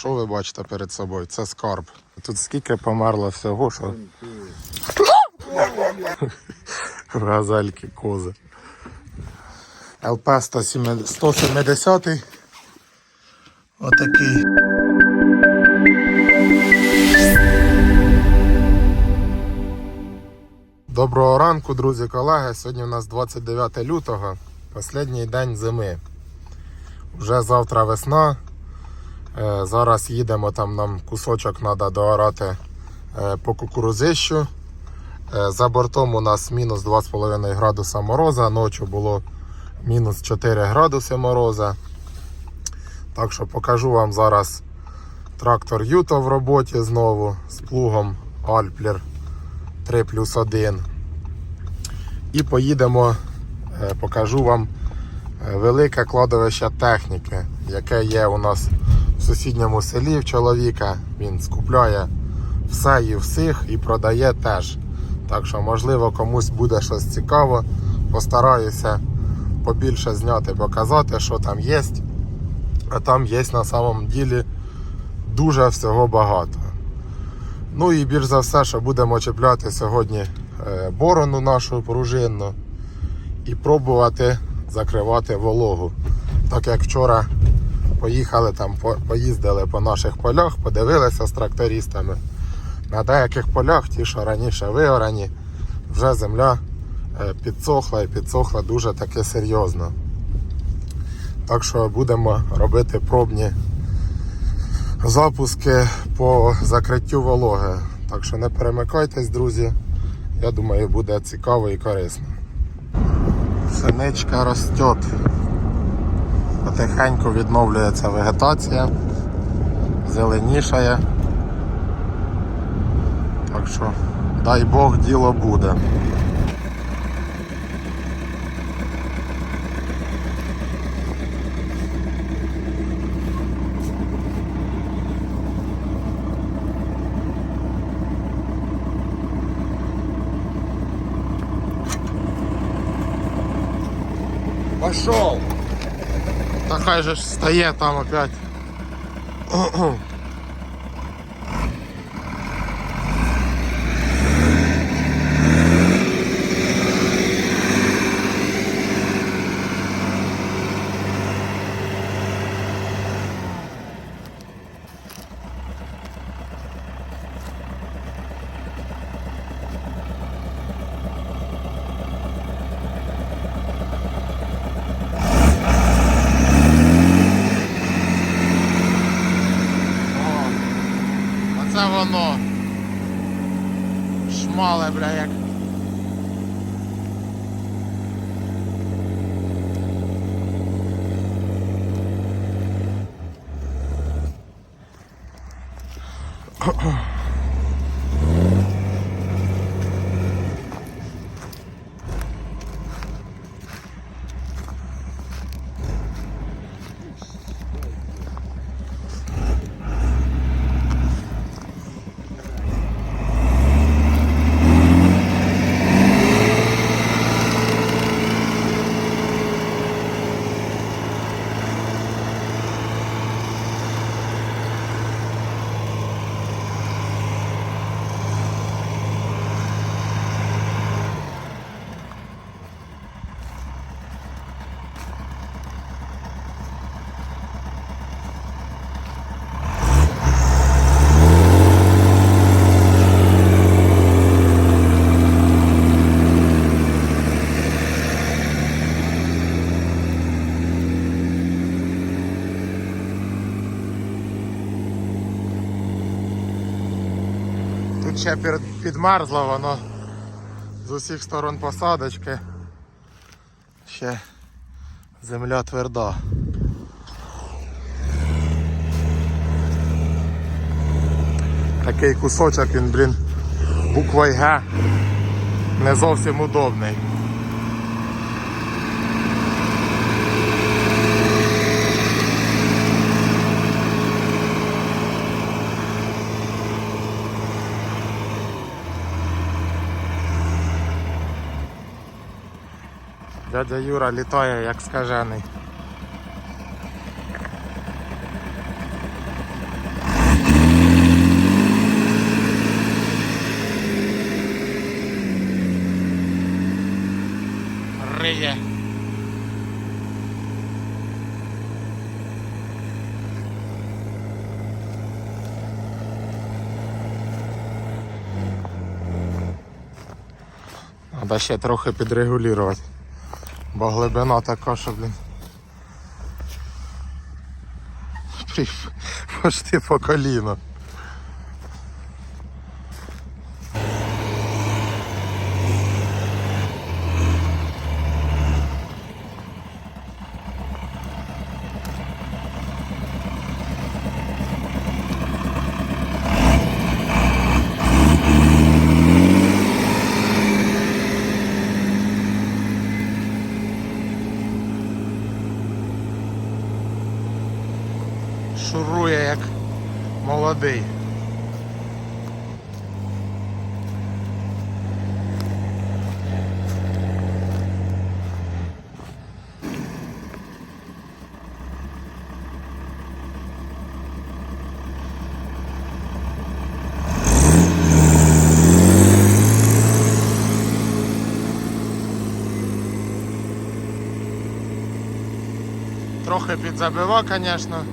Що ви бачите перед собою? Це скарб. Тут скільки померло всього, що. Газельки, кози. ЛП 170. Отакий. Доброго ранку, друзі, колеги. Сьогодні у нас 29 лютого, останній день зими. Вже завтра весна. Е, Зараз їдемо, там нам кусочок треба доорати е, по кукурузищу. Е, За бортом у нас мінус 2,5 градуса мороза, ночі було мінус 4 градуси мороза. Так що покажу вам зараз трактор Юто в роботі знову з плугом Альплер 3 плюс 1. І поїдемо, покажу вам велике кладовище техніки, яке є у нас сусідньому селі в чоловіка. Він скупляє все і всіх і продає теж. Так що, можливо, комусь буде щось цікаво. Постараюся побільше зняти, показати, що там є. А там є на самом ділі дуже всього багато. Ну і більш за все, що будемо чіпляти сьогодні е, борону нашу пружинну і пробувати закривати вологу. Так як вчора поїхали там, поїздили по наших полях, подивилися з трактористами. На деяких полях, ті, що раніше виорані, вже земля е, підсохла і підсохла дуже таки серйозно. Так що будемо робити пробні запуски по закриттю вологи. Так що не перемикайтесь, друзі. Я думаю, буде цікаво і корисно. Синичка росте. Потихеньку відновлюється вегетація, зеленішає. Так що, дай Бог, діло буде. Пошел! Хай же ж там опять. О, оце воно. Шмале, бля, як. Тут ще під- підмерзло воно з усіх сторон посадочки. Ще земля тверда. Такий кусочок він, блін, буквою Г не зовсім удобний. Дядя Юра літає як скажений. Риє. Треба ще трохи підрегулювати. Бо глибина така, що, блін. Почти по коліно. Шурує як молодий. Трохи підзабива, звісно.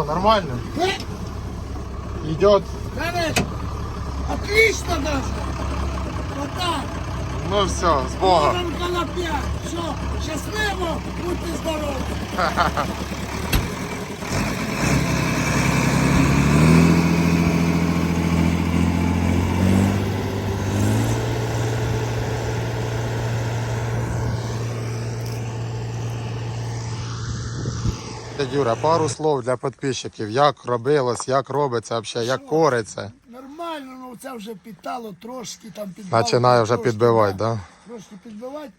Що, нормально? Идет. Конечно. Отлично даже. Вот так. Ну все, с Богом. Все, счастливо, будьте здорові. Дядь Юра, пару слов для підписчиків. Як робилось, як робиться взагалі, як кориться. Нормально, ну це вже підтало трошки там підбивало. Починає вже підбивати, да? Трошки підбивати.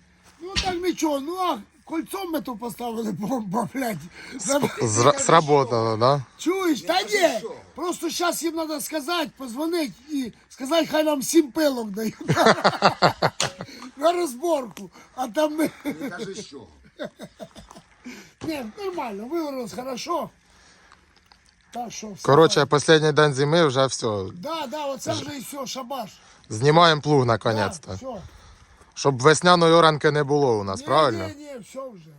Ну так нічого, ну а кольцом ми тут поставили бомба, блядь. Зра- Сработало, да? Чуєш? Та ні. Просто зараз їм треба сказати, позвонити і сказати, хай нам сім пилок дають. На розборку. А там ми. Не кажи що. Ні, нормально, вигорілось хорошо. Так що все. Коротше, останній день зими вже все. Да, да, оце вже і все, шабаш. Знімаємо плуг Да, наконець-то. все. Щоб весняної оранки не було у нас, правильно? Ні, ні, все вже.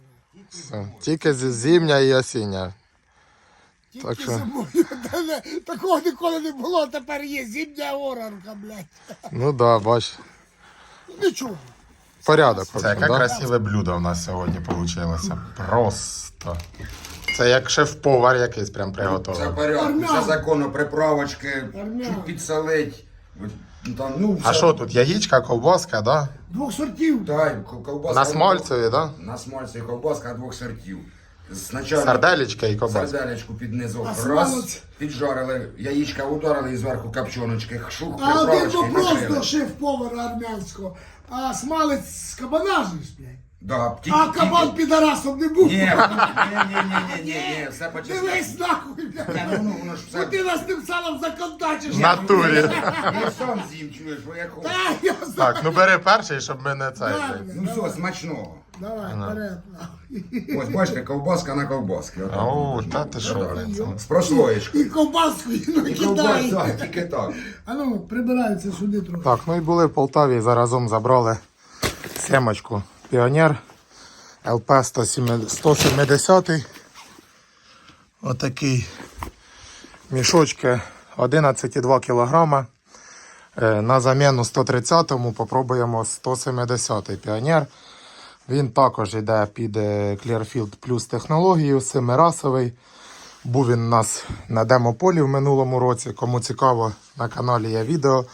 Все. Тільки з- зимня і осіння. Тільки Так що- зимою. Та не- Такого ніколи не було, тепер є зимня оранка, блядь. Ну да, бач. Нічого. Порядок. Це яке красиве блюдо у нас сьогодні вийшло. Просто. Це як шеф-повар якийсь прям Це приготував. порядок, це все законно, приправочки, чуть підсолить. Ну, Там, ну, А все. що тут? Яєчка, ковбаска, да? Двох сортів. Дай, ко- ковбаска. На смальцеві, да? На смальцеві ковбаска двох сортів. Спочатку Сарделечка і ковбаска. Сарделечку під низок. Раз, піджарили, яєчка ударили і зверху копчоночки, шух, А один приправочки і то просто накрили. шеф-повара армянського, а смалець з кабана ж, блядь. Да, тільки, А кабан тільки... підарасом не був. Ні, ні, ні, ні, ні, ні, все по чесноку. Дивись нахуй, блядь. ну, ну, воно ж Бо все... ти нас тим салом законтачиш. В натурі. Я сам з'їм, чуєш, бо я хочу. Та, я знаю. Так, ну бери перший, щоб ми не цей. Ну все, смачного. Давай, вперед. Ось бачите, ковбаска на ковбаски. Отак. О, та ти що, блін. З прослоєчкою. І ковбаску і накидай. так, тільки так. А ну, прибираються сюди трохи. Так, ну і були в Полтаві, заразом забрали семочку. Піонер ЛП 170. Отакий мішочки 11,2 кг. Е, На заміну 130-му попробуємо 170-й піонер. Він також йде під Clearfield Plus технологію, семирасовий. Був він у нас на демополі в минулому році. Кому цікаво, на каналі є відео.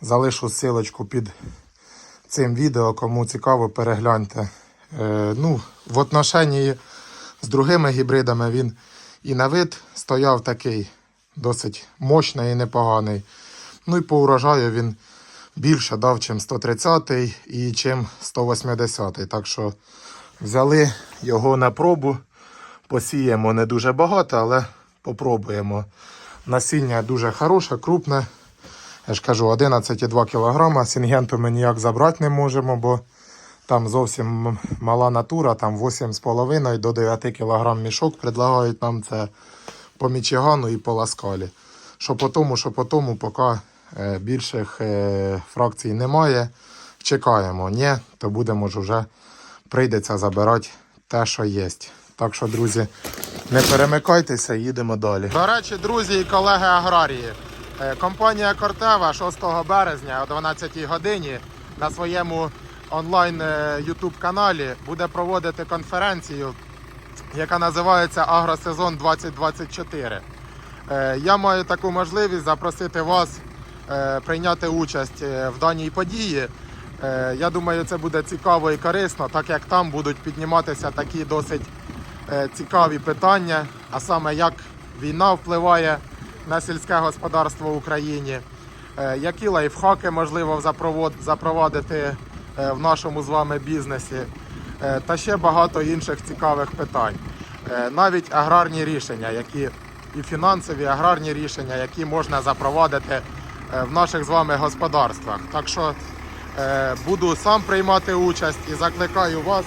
Залишу ссылочку під цим відео. Кому цікаво, перегляньте. Е, ну, в отношенні з другими гібридами він і на вид стояв такий досить мощний і непоганий. Ну і по урожаю він більше дав, чим 130 і чим 180. Так що взяли його на пробу. Посіємо не дуже багато, але попробуємо. Насіння дуже хороше, крупне. Я ж кажу, 11,2 кг. Сінгенту ми ніяк забрати не можемо, бо там зовсім мала натура, там 8,5 до 9 кг мішок. Предлагають нам це по Мічигану і по Ласкалі. Що по тому, що по тому, поки більших е, фракцій немає, чекаємо. Ні, то будемо ж вже прийдеться забирати те, що є. Так що, друзі, не перемикайтеся, їдемо далі. До речі, друзі і колеги аграрії. е, Компанія Кортева 6 березня о 12 годині на своєму онлайн е, YouTube каналі буде проводити конференцію, яка називається Агросезон 2024. Е, Я маю таку можливість запросити вас е, прийняти участь е, в даній події. Е, Я думаю, це буде цікаво і корисно, так як там будуть підніматися такі досить е, цікаві питання, а саме як війна впливає на сільське господарство в Україні, е, які лайфхаки можливо запровадити е, в нашому з вами бізнесі, е, та ще багато інших цікавих питань. Е, Навіть аграрні рішення, які і фінансові аграрні рішення, які можна запровадити е, в наших з вами господарствах. Так що е, буду сам приймати участь і закликаю вас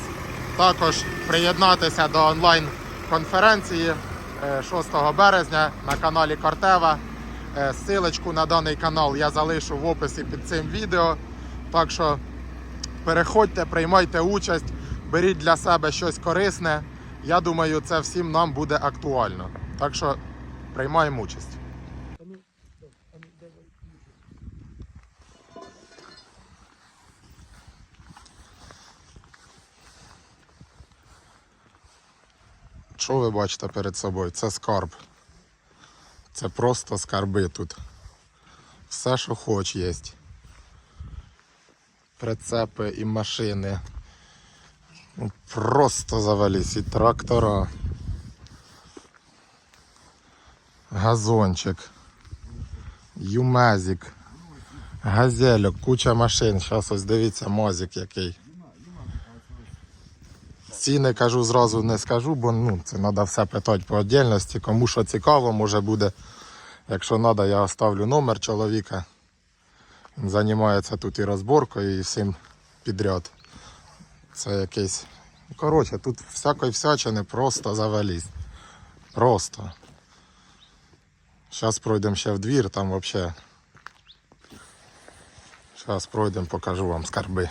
також приєднатися до онлайн-конференції е, 6 березня на каналі Картева. Е, Силочку на даний канал я залишу в описі під цим відео. Так що переходьте, приймайте участь, беріть для себе щось корисне. Я думаю, це всім нам буде актуально. Так що приймаємо участь. Що ви бачите перед собою? Це скарб. Це просто скарби тут. Все, що хоч є. Прицепи і машини. Ну, Просто завались і трактора. Газончик. Юмезик. Газельок, куча машин. Зараз ось дивіться мозик який. Ціни кажу зразу не скажу, бо ну, це треба все питати по віддільності. Кому що цікаво, може буде. Якщо треба, я оставлю номер чоловіка. Він займається тут і розборкою, і всім підряд. Це якийсь. Коротше, тут всякої всячини просто завались. Просто. Зараз пройдемо ще в двір, там взагалі. Зараз пройдемо, покажу вам скарби.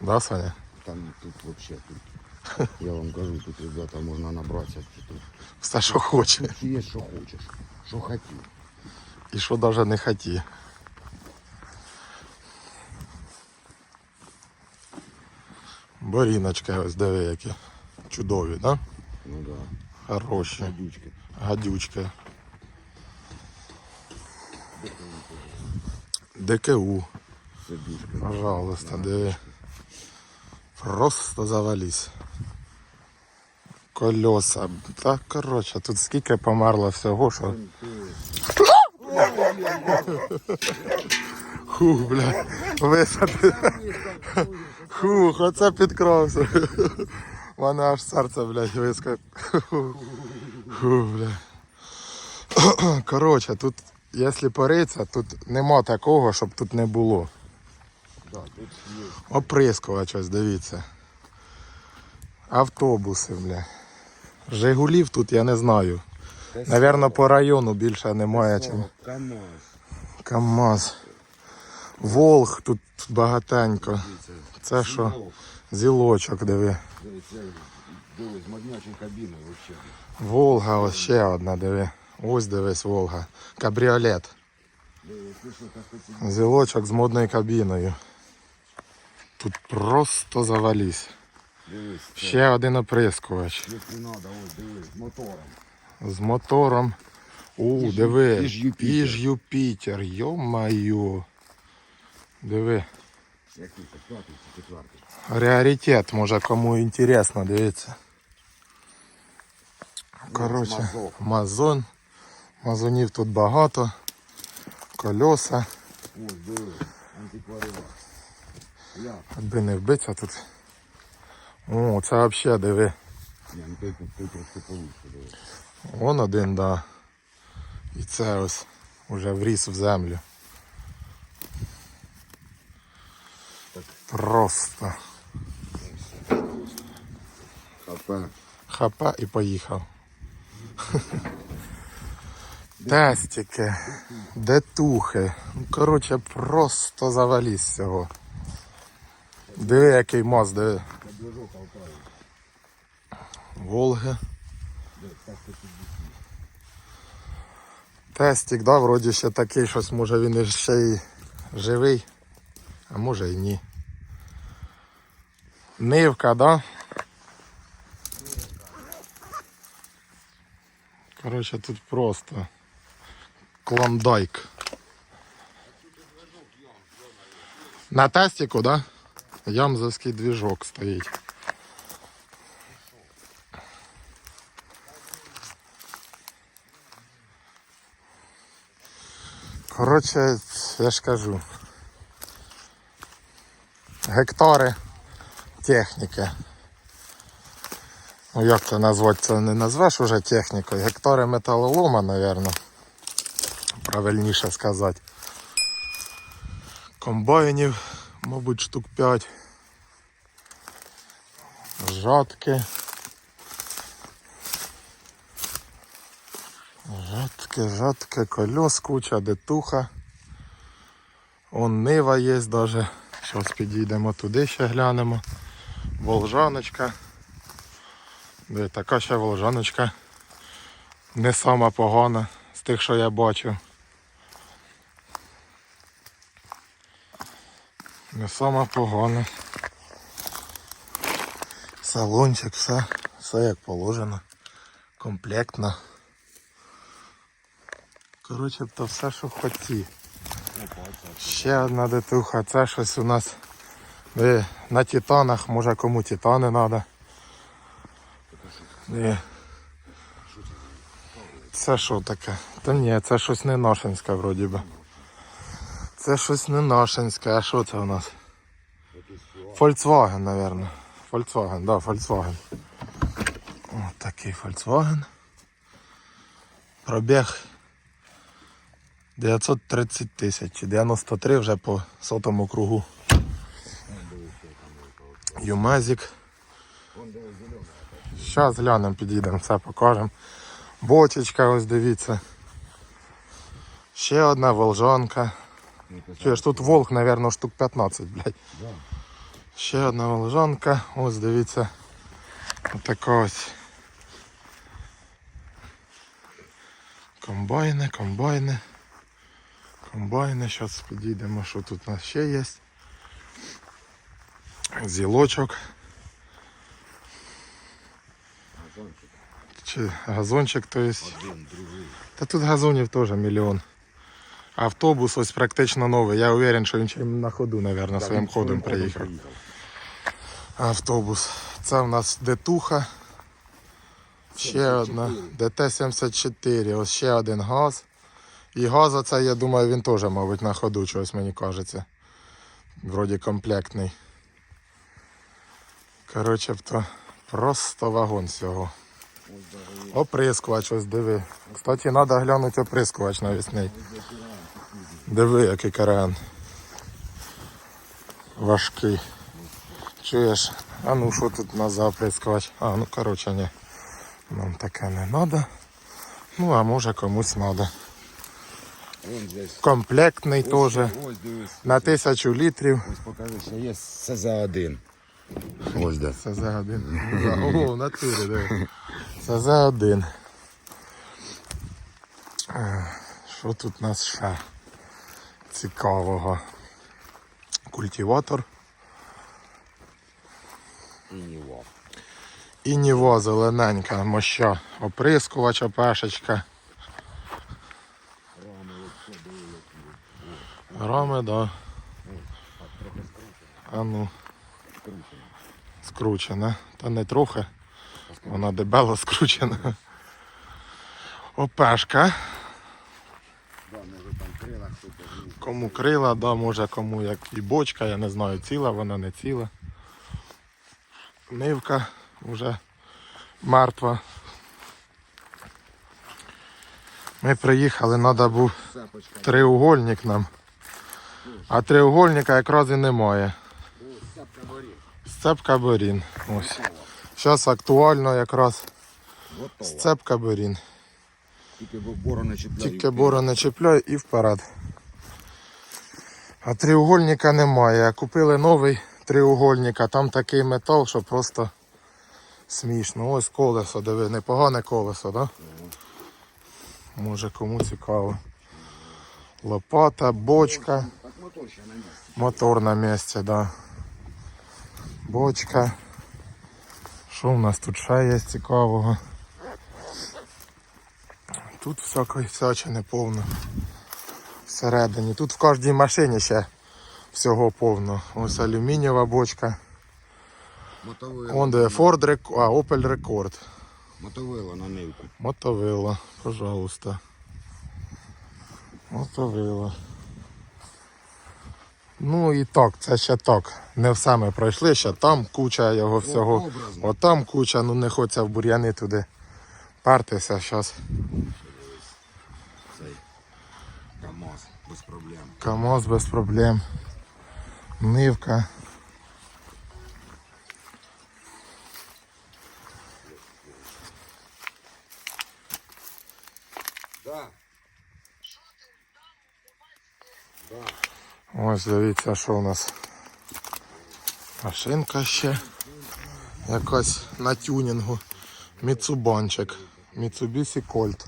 Да, Саня? Там тут вообще тут. Я вам кажу, тут, ребята, можна набратися. Тут Все, що хоче. є, що хочеш, що хотів. І що навіть не хаті. Боріночки ось диви які. Чудові, да? Ну да. Хороші. Гадючки. Гадючки. ДКУ. Сидушки. Пожалуйста, диви. Просто завались. Колеса. Так, коротше, тут скільки померло всього, що. Хух, бля, висадив. Хух, оце підкрався. У мене аж серце, блядь, вискок. Хух, бля. Коротше, тут, якщо пориться, тут нема такого, щоб тут не було. Оприскувач ось, дивіться. Автобуси, бля. Жигулів тут я не знаю. Навірно, по району більше немає, чим КамАЗ. КАМАЗ. Волг тут багатенько. Це що? Зілочок, диви. Дивись, з моднячою кабіною вообще. Волга, ось ще одна, диви. Ось дивись, Волга. Кабріолет. Зілочок з модною кабіною. Тут просто завались. Дивись, це, Ще один оприскувач. якщо треба, ось дивись, з мотором. З мотором. У, І ж- диви. і ж Юпітер. І ж Юпітер. Йо-майо. Диви. Який п'ятий чи четвертий? Раритет, може кому інтересно, дивіться. Коротше, мазон. Мазонів тут багато. Кольоса. Ось, диви, антикваріат. Аби не вбитися тут. О, це взагалі диви. Ну диви. Вон один, да. І це ось уже вріс в землю. Просто Хапе. хапа і поїхав. Тестики, детухи. Ну, коротше, просто заваліз цього. Диви, який мост, диви. Волги. Тестик, да, вроді ще такий щось, може він ще й живий, а може і ні. Нивка, да? Коротше, тут просто клондайк. На тестику, да? Ямзовський двіжок стоїть. Коротше, я ж кажу. Гектари техніки. Ну як це назвати? Це не назвеш уже технікою. Гектари металолома, напевно. Правильніше сказати. Комбайнів, мабуть, штук 5. Жатки. Жатки, жатки, колес, куча, детуха. Он нива є даже. Зараз підійдемо туди ще глянемо. Волжаночка. Де така ще волжаночка. Не сама погана з тих, що я бачу. Не сама погана. Салончик, все, все як положено. Комплектно. Коротше, то все, що хотів. Ще одна детуха, це щось у нас де, на титанах, може кому титани треба. Це що таке? Та ні, це щось не нашинське вроді би. Це щось не нашинське, а що це у нас? Volkswagen, напевно. Volkswagen, да, Volkswagen. Ось такий Volkswagen. Пробіг 930 тисяч, 93 вже по сотому кругу. Юмазик. Зараз глянемо, підійдемо, все покажемо. Бочечка, ось дивіться. Ще одна волжанка. Чуєш, тут волк, мабуть, штук 15, блядь. Ще одна волжанка. Ось дивіться. Отака ось. Комбайни, комбайни. Комбайни. Зараз підійдемо, що тут у нас ще є. Зілочок. Чи газончик, то есть. Один, другий. Та тут газонів теж мільйон. Автобус ось практично новий. Я уверен, що він ще на ходу, мабуть, своїм ходом приїхав. Автобус. Це в нас детуха. Ще одна. ДТ-74. Ось ще один газ. І газ оце, я думаю, він теж, мабуть, на ходу чогось мені кажеться. Вроді комплектний. Коротше, то просто вагон всього. Оприскувач, ось диви. Кстати, треба глянути оприскувач навісний. Диви, який карен. Важкий. Чуєш? А ну що тут у нас? А, ну коротше ні. Нам таке не треба. Ну, а може комусь треба. Комплектний теж. Ось дивись. На тисячу літрів. Ось покажи, що є це за один. Ось де. За один. О, в натурі, диви. Це за один. Е, Що тут у нас ще цікавого? Культиватор. І нього. І Ніво зелененька, моща, оприскувач, опешечка. Рами, да. А ну, скручена. Та не трохи. Вона дебело скручена. Опешка. Да, може там там крила хто ну, Кому крила, да, може кому як і бочка, я не знаю, ціла вона не ціла. Нивка вже мертва. Ми приїхали, треба був Цепочка. треугольник нам. А треугольника якраз і немає. Сцепка Борін. Ось. Зараз актуально якраз сцепка Борін. Тільки бора не чіпляй і вперед. А треугольника немає. Купили новий треугольник, а там такий метал, що просто смішно. Ось колесо, диви, непогане колесо, да? Може кому цікаво. Лопата, бочка, мотор на місці. да. Бочка. Що у нас тут ще є цікавого? Тут всякої всячини повно. Всередині. Тут в кожній машині ще всього повно. Ось алюмінієва бочка. Honda Ford Rec- а, Opel Record. Мотовила на нивку. Мотовила, пожалуйста. Мотовила. Ну і так, це ще так. Не все ми пройшли, ще там куча його всього. От там куча, ну не хочеться в бур'яни туди партися зараз. Цей КАМАЗ без проблем. КАМАЗ без проблем. Нивка. Да. Ось дивіться, що у нас. Машинка ще. Якась на тюнінгу. Міцубанчик. Mitsubishi Colt.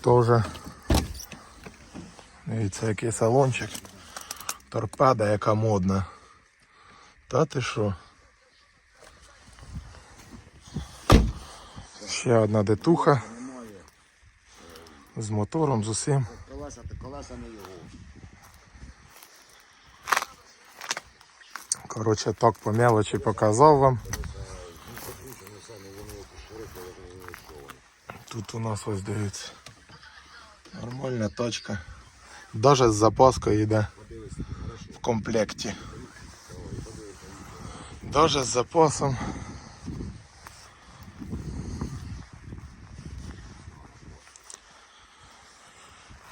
Тоже. Дивіться, який салончик. Торпеда, яка модна. Та ти що? Ще одна детуха. З мотором, з усім. Колеса, то колеса не його. Коротше, так по мелочі показав вам. Тут у нас ось дивіться. Нормальна тачка. Даже з запаскою йде в комплекті. Даже з запасом.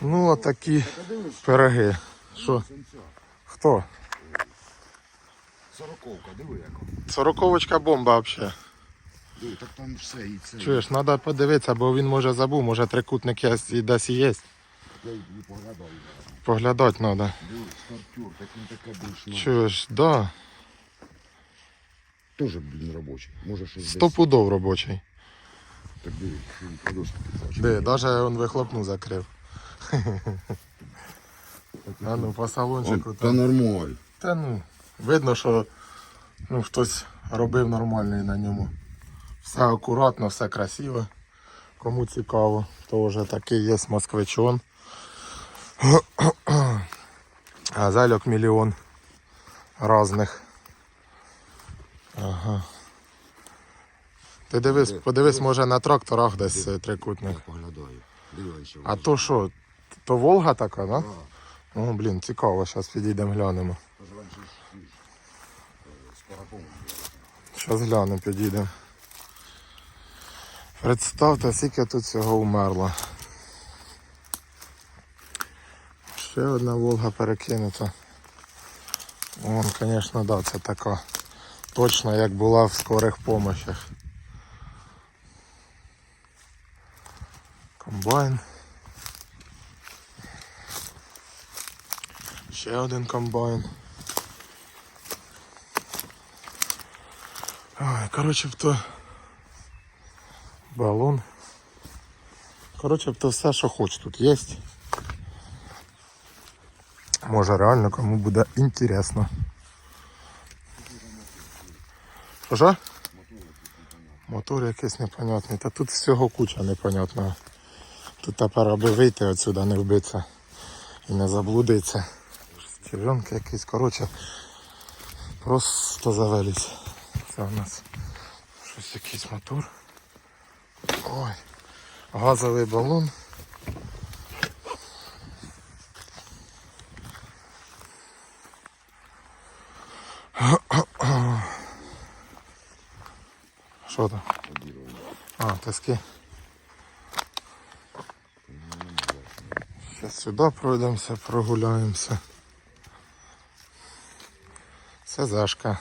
Ну, отакі пироги. Що? Хто? Сороковка, диви яка. Сороковочка бомба взагалі. Диви, так там все і це. Чуєш, треба подивитися, бо він може забув, може трикутник є і десь є. Я її поглядав. Поглядати треба. Диви, Чуєш, да, Теж, блін, робочий. Може щось десь. стопудов робочий. Так диви, він бачиш. Де, навіть він вихлопну закрив. А ну по салончику Та нормаль. Та ну, видно, що ну, хтось робив нормальний на ньому. Все акуратно, все красиво. Кому цікаво, то вже такий є москвичон. Газельок мільйон різних. Ага. Ти дивись, подивись, може на тракторах десь е, трикутник. Поглядаю. А то що, то Волга така, да? О, блін, цікаво, зараз підійдемо глянемо. парапом. Зараз глянемо, підійдемо. Представте, скільки тут всього умерло. Ще одна Волга перекинута. Вон, звісно, да, це така. Точно як була в скорих помощях. Комбайн. Ще один комбайн. Ой, коротше, то балон. Коротше, то все, що хоч тут є. Може реально кому буде інтересно. Що? Мотор якийсь непонятний. Та тут всього куча непонятного. Тут тепер аби вийти отсюди, не вбитися і не заблудитися. Червонки якісь, коротше, просто завелись. Це у нас щось якийсь мотор. Ой. Газовий балон. Що там? А, тиски. Зараз сюди пройдемося, прогуляємося. Це зашка.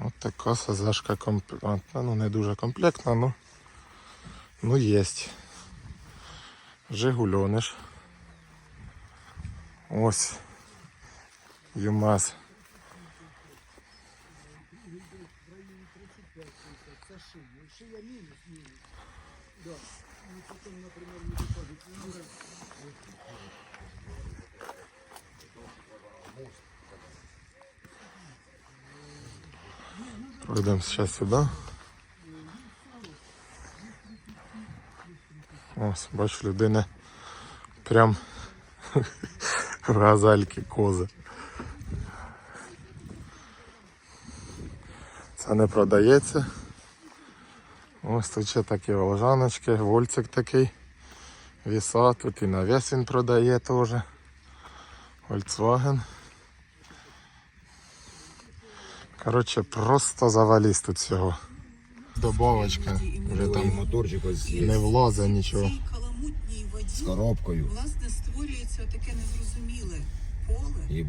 От така сазашка комплектна. Ну не дуже комплектна, ну, ну є. Жигульониш. Ось. ЮМАЗ. Пройдемо зараз сюди. Ось, бачу, людини прям в газальки кози. Це не продається. Ось тут ще такі волжаночки, вольцик такий. Віса, тут і навіс він продає теж. Volkswagen. Коротше, просто заваліз тут всього. Добавочка. Вже Там моторчик ось є. не влазить нічого. З коробкою. власне створюється таке незрозуміле поле, І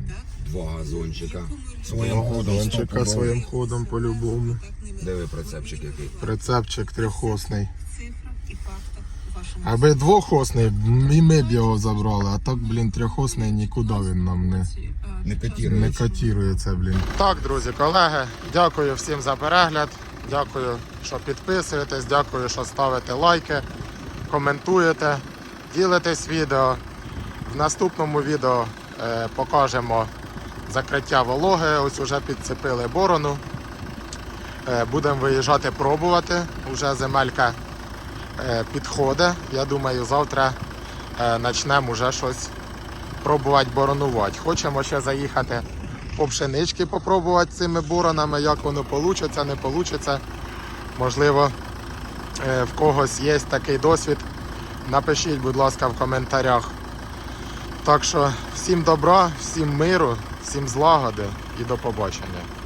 два газончика. Своїм ходом. Своїм ходом по-любому. Диви прицепчик який. Прицепчик трьохосний. в цифрах і фактах у вашому Аби двохосний, і ми б його забрали, а так, блін, трьохосний нікуди він нам не, Не час котірує. не котірується, блін. Так, друзі, колеги, дякую всім за перегляд. Дякую, що підписуєтесь, дякую, що ставите лайки, коментуєте, ділитесь відео. В наступному відео е, покажемо закриття вологи. Ось уже підцепили борону. Е, будемо виїжджати пробувати. Уже земелька підходить. Я думаю, завтра е, почнемо вже щось пробувати боронувати. Хочемо ще заїхати по пшенички, попробувати цими боронами, як воно вийде, не вийде. Можливо, е, в когось є такий досвід. Напишіть, будь ласка, в коментарях. Так що всім добра, всім миру, всім злагоди і до побачення.